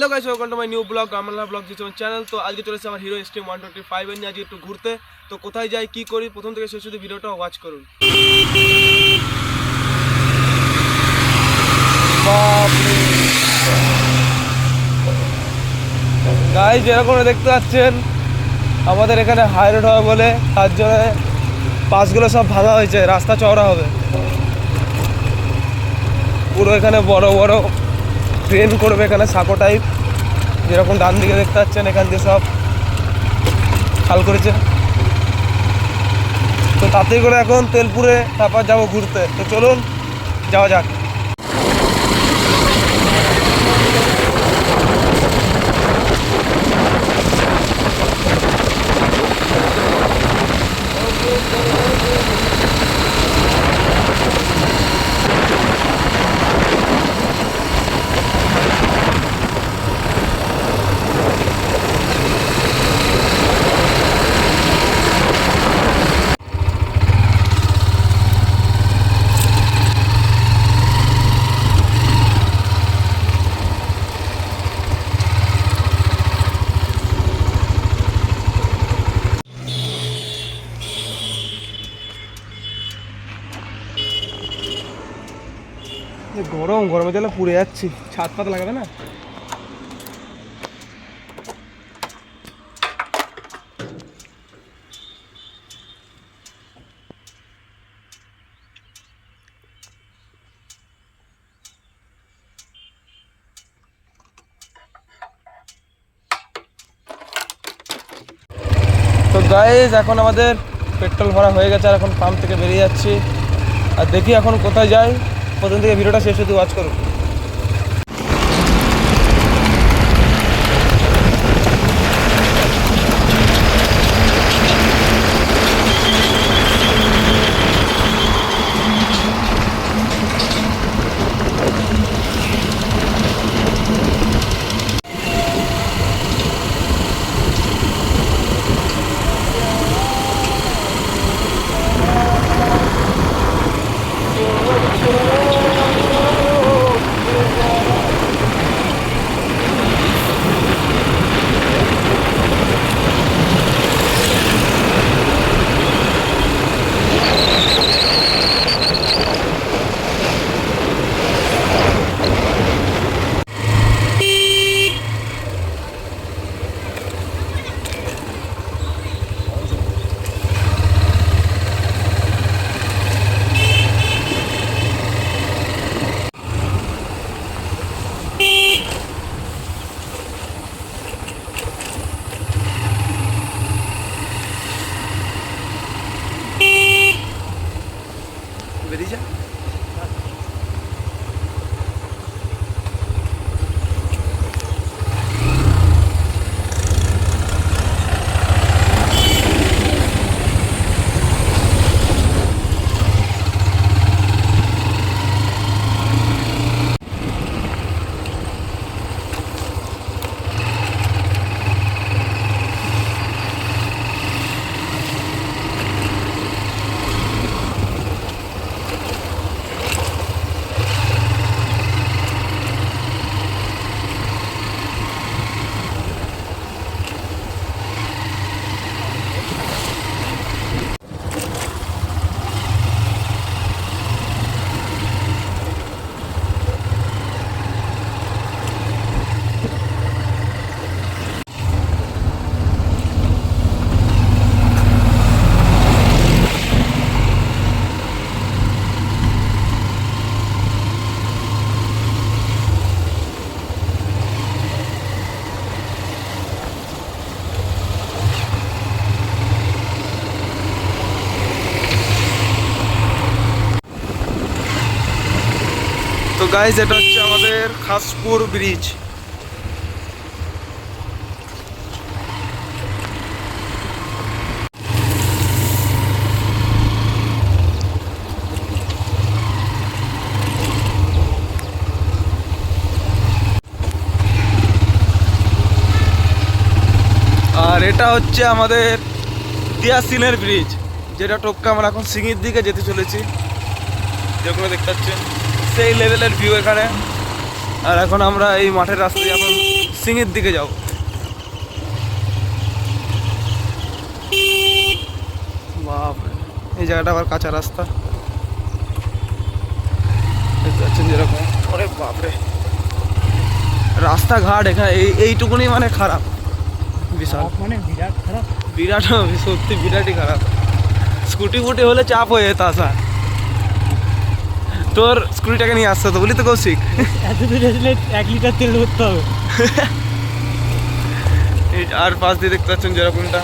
Hello guys welcome to my new blog গামলা blog আমার channel তো আজকে চলেছে আমার Hero stream one twenty five নিয়ে আজকে একটু ঘুরতে। তো কোথায় যাই, কি করি, প্রথম থেকে শেষ অবধি ভিডিওটা ওয়াচ করুন। গাই যেরকম দেখতে পাচ্ছেন, আমাদের এখানে হাই রোড হবে বলে, তার জন্য পাসগুলো সব ভাঙা হয়েছে, রাস্তা চওড়া হবে। পুরো এখানে বড় বড় ট্রেন করবে এখানে সাঁকো টাইপ যেরকম ডান দিকে দেখতে পাচ্ছেন, এখান দিয়ে সব খাল করেছে। তো তাতেই করে এখন তেলপুরে তারপর যাব ঘুরতে। তো চলুন, যাওয়া যাক। গরম জন্য পুড়ে যাচ্ছি। ছাদ পাতা লাগাবে না? তো গাইজ এখন আমাদের পেট্রোল ভরা হয়ে গেছে, আর এখন পাম্প থেকে বেরিয়ে যাচ্ছি। আর দেখি এখন কোথায় যাই। প্রথম থেকে ভিডিওটা শেষ হতে ওয়াচ করুন। গাইজ এটা হচ্ছে আমাদের খাসপুর ব্রিজ আর এটা হচ্ছে আমাদের দিয়াসিনের ব্রিজ যেটা টোপকে আমরা এখন সিঙ্গির দিকে যেতে চলেছি। যেগুলো দেখতে পাচ্ছেন। সেই লেভেলের ভিউ এখানে। আর এখন আমরা এই মাঠের রাস্তা দিয়ে এখন সিংয়ের দিকে যাও বাপরে এই জায়গাটা আবার কাঁচা রাস্তা। দেখতে পাচ্ছেন যেরকম। ওরে বাপরে। রাস্তাঘাট এখানে এই এইটুকুনি মানে খারাপ। বিশাল। মানে বিরাট খারাপ। বিরাট সত্যি বিরাটই খারাপ। স্কুটি ফুটি হলে চাপ হয়ে যেত আসা তোর স্কুটিটাকে নিয়ে আসতে হতো বলি তো কৌশিক। এত দূরে আসলে এক লিটার তেল ভরতে হবে। এই আর পাশ দিয়ে দেখতে পাচ্ছেন যেরকমটা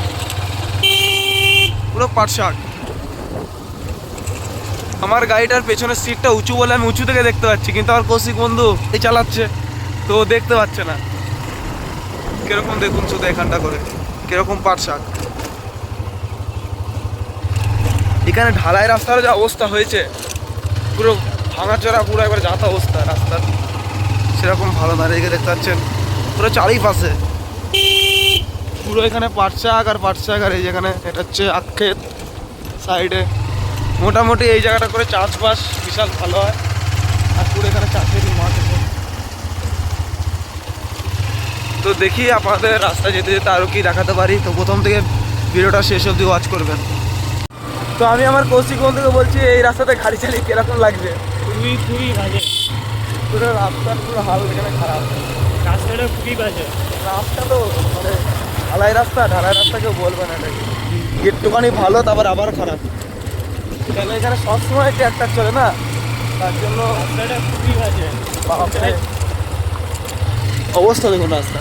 পুরো পাট আমার গাড়িটার পেছনের সিটটা উঁচু বলে আমি উঁচু থেকে দেখতে পাচ্ছি কিন্তু আমার কৌশিক বন্ধু এই চালাচ্ছে তো দেখতে পাচ্ছে না। কীরকম দেখুন শুধু এখানটা করে কীরকম পাট শাক। এখানে ঢালাই রাস্তার যা অবস্থা হয়েছে পুরো ভাঙাচোরা পুরো একবার যাতা অবস্থা, রাস্তার। সেরকম ভালো রেখে দেখতে পাচ্ছেন, পুরো চারিপাশে। পুরো এখানে পাট শাক আর পাট শাক আর এই যেখানে এটা হচ্ছে আক্ষেত সাইডে। মোটামুটি এই জায়গাটা করে চাষবাস বিশাল ভালো হয়। আর পুরো এখানে চাষেরই মাঠ তো দেখি আপনাদের রাস্তা যেতে যেতে আরও কি দেখাতে পারি। তো প্রথম থেকে ভিডিওটা শেষ অবধি ওয়াচ করবেন। তো আমি আমার কৌশিক বন্ধুকে বলছি, এই রাস্তাতে গাড়ি চালিয়ে কীরকম লাগবে? খুবই খুবই বাজে। পুরো রাস্তার পুরো হাল এখানে খারাপ। রাস্তাটা খুবই বাজে। রাস্তা তো মানে ঢালাই রাস্তা ঢালাই রাস্তা কেউ বলবে না এটাকে একটুখানি ভালো তারপর আবার খারাপ। কেন এখানে সবসময় ট্র্যাক্টর চলে না? তার জন্য রাস্তাটা খুবই বাজে। অবস্থা দেখুন রাস্তা।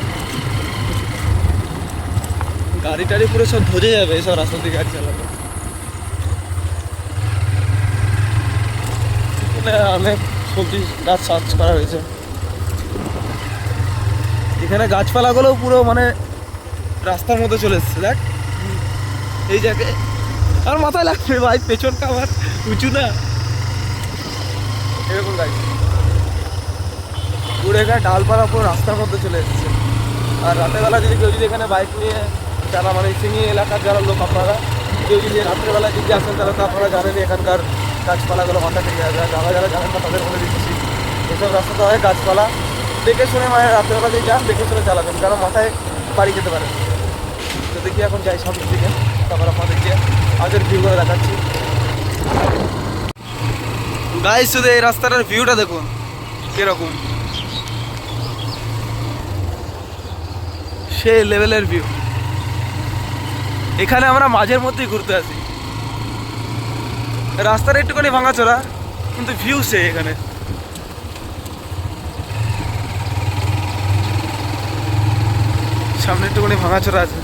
গাড়ি টাড়ি পুরো সব ধরে যাবে এইসব রাস্তা দিয়ে গাড়ি চালাবে এখানে অনেক সবজি গাছ চাষ করা হয়েছে। এখানে গাছপালাগুলো পুরো মানে রাস্তার মধ্যে চলে এসছে, দেখ। এই জায়গায় আর মাথায় লাগবে ভাই, পেছনটা আমার উঁচু না। এরকম গাছ। পুরো এখানে ডালপালা পুরো রাস্তার মধ্যে চলে এসেছে। আর রাতেরবেলা যদি কেউ যদি এখানে বাইক নিয়ে যারা মানে সিঙ্গি এলাকার যারা লোক, আপনারা কেউ যদি রাত্রেবেলা যদি আসেন, তাহলে তো আপনারা জানেন এখানকার গাছপালাগুলো মাথা থেকে যাবে যারা যারা জানেন না, তাদের বলে দিচ্ছি। এসব রাস্তাতে হয় গাছপালা। দেখে শুনে মানে রাত্রেবেলা যদি যান, দেখে শুনে চালাবেন কারণ মাথায় বাড়ি যেতে পারে তো দেখি এখন যাই সব দিকে, তারপর আপনাদেরকে আগের ভিউ করে দেখাচ্ছি। গাই শুধু এই রাস্তাটার ভিউটা দেখুন, কীরকম। সেই লেভেলের ভিউ এখানে আমরা মাঝের মধ্যেই ঘুরতে আসি। রাস্তাটা একটুখানি ভাঙাচোরা, কিন্তু ভিউ সে এখানে। সামনে একটুখানি ভাঙাচোরা আছে।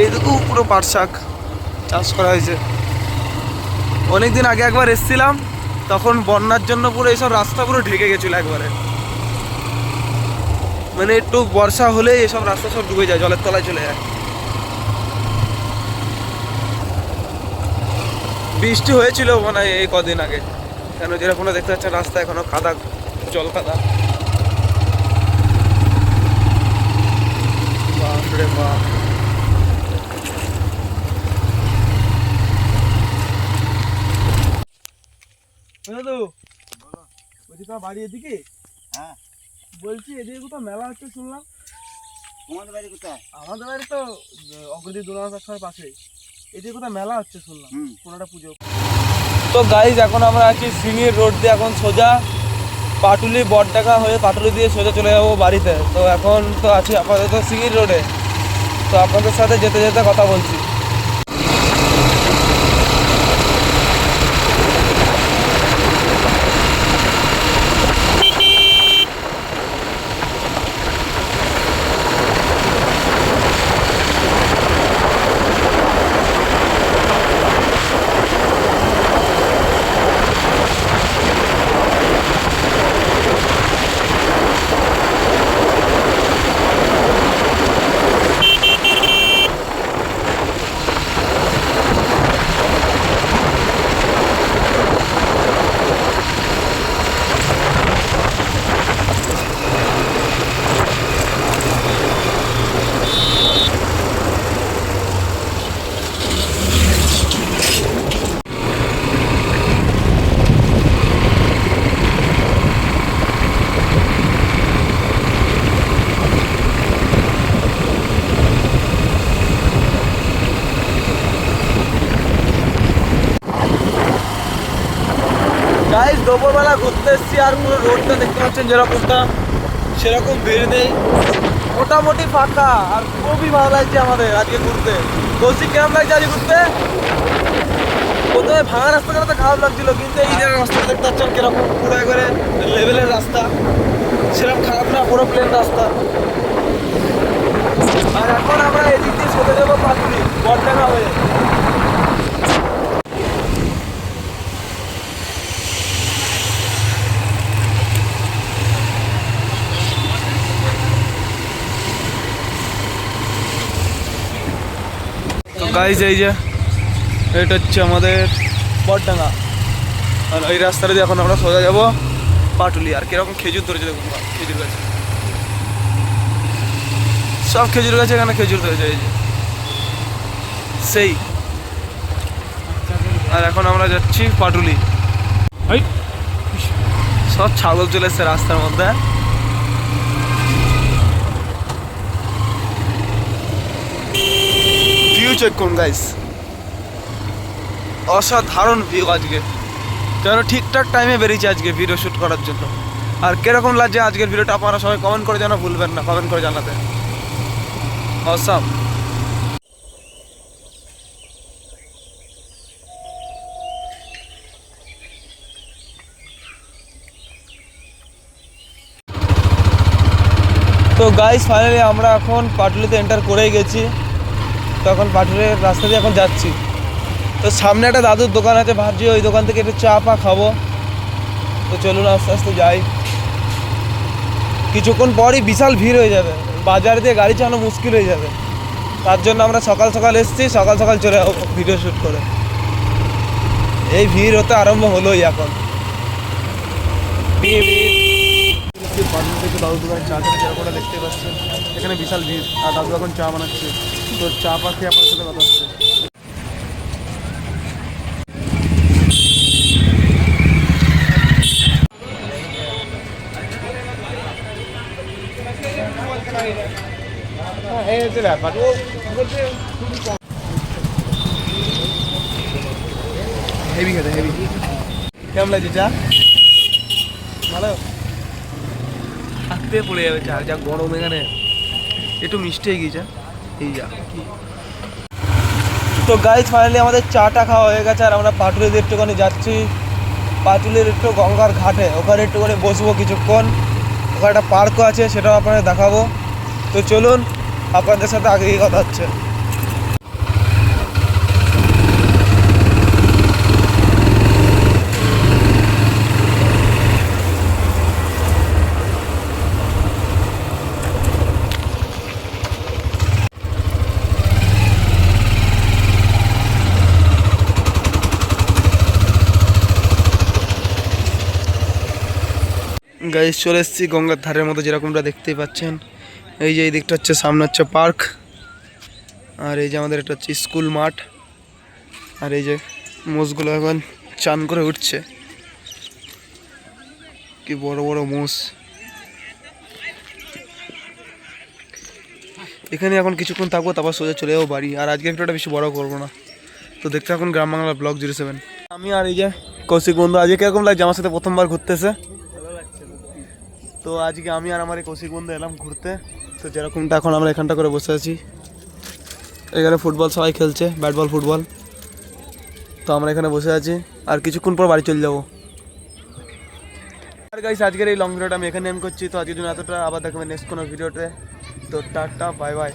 এইটুকু পুরো পাট শাক চাষ করা হয়েছে। অনেকদিন আগে একবার এসছিলাম, তখন বন্যার জন্য পুরো এইসব রাস্তা পুরো ঢেকে গেছিল একবারে। মানে একটু বর্ষা হলেই এসব রাস্তা সব ডুবে যায় জলের তলায় চলে যায়। বৃষ্টি হয়েছিল মানে হয় এই কদিন আগে। কেন যেরকম দেখতে পাচ্ছেন রাস্তা এখনও কাদা জল কাদা বাপরে বাপ। দাদু বলছি তোমার বাড়ি এদিকে? হ্যাঁ। বলছি এদিকে কোথাও মেলা হচ্ছে শুনলাম। তোমাদের বাড়ি কোথায়? আমাদের বাড়ি তো অগ্রদী দুর্গা কাছার পাশে এদিকে কোথাও মেলা হচ্ছে শুনলাম হুম। কোনো একটা পুজো। তো গাইজ এখন আমরা আছি সিনিয়র রোড দিয়ে এখন সোজা পাটুলি বটডাকা হয়ে পাটুলি দিয়ে সোজা চলে যাব বাড়িতে। তো এখন তো আছি আপাতত সিঙ্গির রোডে তো আপনাদের সাথে যেতে যেতে কথা বলছি। গাইস দুপুরবেলা ঘুরতে এসেছি আর পুরো রোডটা দেখতে পাচ্ছেন যেরকমটা, সেরকম ভিড় নেই। মোটামুটি ফাঁকা আর খুবই ভালো লাগছে আমাদের আজকে ঘুরতে। বলছি, কেমন লাগছে আজকে ঘুরতে? প্রথমে ভাঙা রাস্তাটা খারাপ লাগছিল, কিন্তু এই যে রাস্তাটা দেখতে পাচ্ছেন কীরকম পুরো একবারে লেভেলের রাস্তা। সেরকম খারাপ না, পুরো প্লেন রাস্তা। আর এখন আমরা এদিক দিয়ে চলে যাব পাটুলি, বটডাঙ্গা হয়ে। গাইজ এই যে এটা হচ্ছে আমাদের বটডাঙ্গা। আর এই রাস্তাটা দিয়ে এখন আমরা সোজা যাব পাটুলি। আর কীরকম খেজুর ধরেছে দেখুন খেজুর গাছ। সব খেজুর গাছে এখানে খেজুর ধরেছে এই যে। সেই। আর এখন আমরা যাচ্ছি পাটুলি। সব ছাগল চলে এসছে রাস্তার মধ্যে ভিউ চেক করুন গাইস অসাধারণ ভিউ আজকে। কেন ঠিকঠাক টাইমে বেরিয়েছে আজকে ভিডিও শ্যুট করার জন্য। আর কীরকম লাগছে আজকের ভিডিওটা আপনারা সবাই কমেন্ট করে জানা ভুলবেন না কমেন্ট করে জানাতে অসাম তো গাইস ফাইনালি আমরা এখন পাটুলিতে এন্টার করেই গেছি। তো এখন পাটুলির রাস্তা দিয়ে এখন যাচ্ছি। তো সামনে একটা দাদুর দোকান আছে, ভাবছি ওই দোকান থেকে একটু চা পা খাব। তো চলুন আস্তে আস্তে যাই। কিছুক্ষণ পরই বিশাল ভিড় হয়ে যাবে। বাজার দিয়ে গাড়ি চালানো মুশকিল হয়ে যাবে। তার জন্য আমরা সকাল সকাল এসেছি, সকাল সকাল চলে যাব ভিডিও শ্যুট করে। এই ভিড় হতে আরম্ভ হলোই এখন। দাদু দোকানে চা খেতে যেরকমটা দেখতে পাচ্ছেন, এখানে বিশাল ভিড়। আর দাদু এখন চা বানাচ্ছে। তো চা পা খেয়ে আপনার সাথে কথা হচ্ছে। এই হচ্ছে ব্যাপার। ও হেভি খেতে হেভি কেমন লাগছে চা? ভালো? হাতে পড়ে যাবে চা যা গরম এখানে। একটু মিষ্টি হয়ে গিয়েছে। তো গাইজ ফাইনালি আমাদের চাটা খাওয়া হয়ে গেছে আর আমরা পাটুলিতে একটুখানি যাচ্ছি। পাটুলির একটু গঙ্গার ঘাটে, ওখানে একটুখানি বসবো কিছুক্ষণ। ওখানে একটা পার্কও আছে, সেটাও আপনাদের দেখাবো। তো চলুন, আপনাদের সাথে আগেই কথা হচ্ছে। গাইজ চলে এসেছি গঙ্গার ধারের মতো যেরকমটা দেখতেই পাচ্ছেন। এই যে এই দিকটা হচ্ছে, সামনে হচ্ছে পার্ক। আর এই যে আমাদের এটা হচ্ছে স্কুল মাঠ। আর এই যে মোষগুলো এখন চান করে উঠছে। কি বড় বড় মোষ। এখানে এখন কিছুক্ষণ থাকব, তারপর সোজা চলে যাব বাড়ি। আর আজকে ভিডিওটা বেশি বড় করব না। তো দেখতে এখন গ্রাম বাংলা ব্লগ জিরো সেভেন। আমি আর এই যে কৌশিক বন্ধু, আজকে কীরকম লাগছে আমার সাথে প্রথমবার ঘুরতেছে? তো আজকে আমি আর আমার এই কৌশিক বন্ধু এলাম ঘুরতে। তো যেরকমটা এখন আমরা এখানটা করে বসে আছি। এখানে ফুটবল সবাই খেলছে ব্যাট বল ফুটবল। তো আমরা এখানে বসে আছি। আর কিছুক্ষণ পর বাড়ি চলে যাব। আর গাইস আজকের এই লং ভিডিওটা আমি এখানে এম করছি। তো আজকের জন্য এতটা, আবার দেখবেন নেক্সট কোনো ভিডিওতে তো। Tata bye bye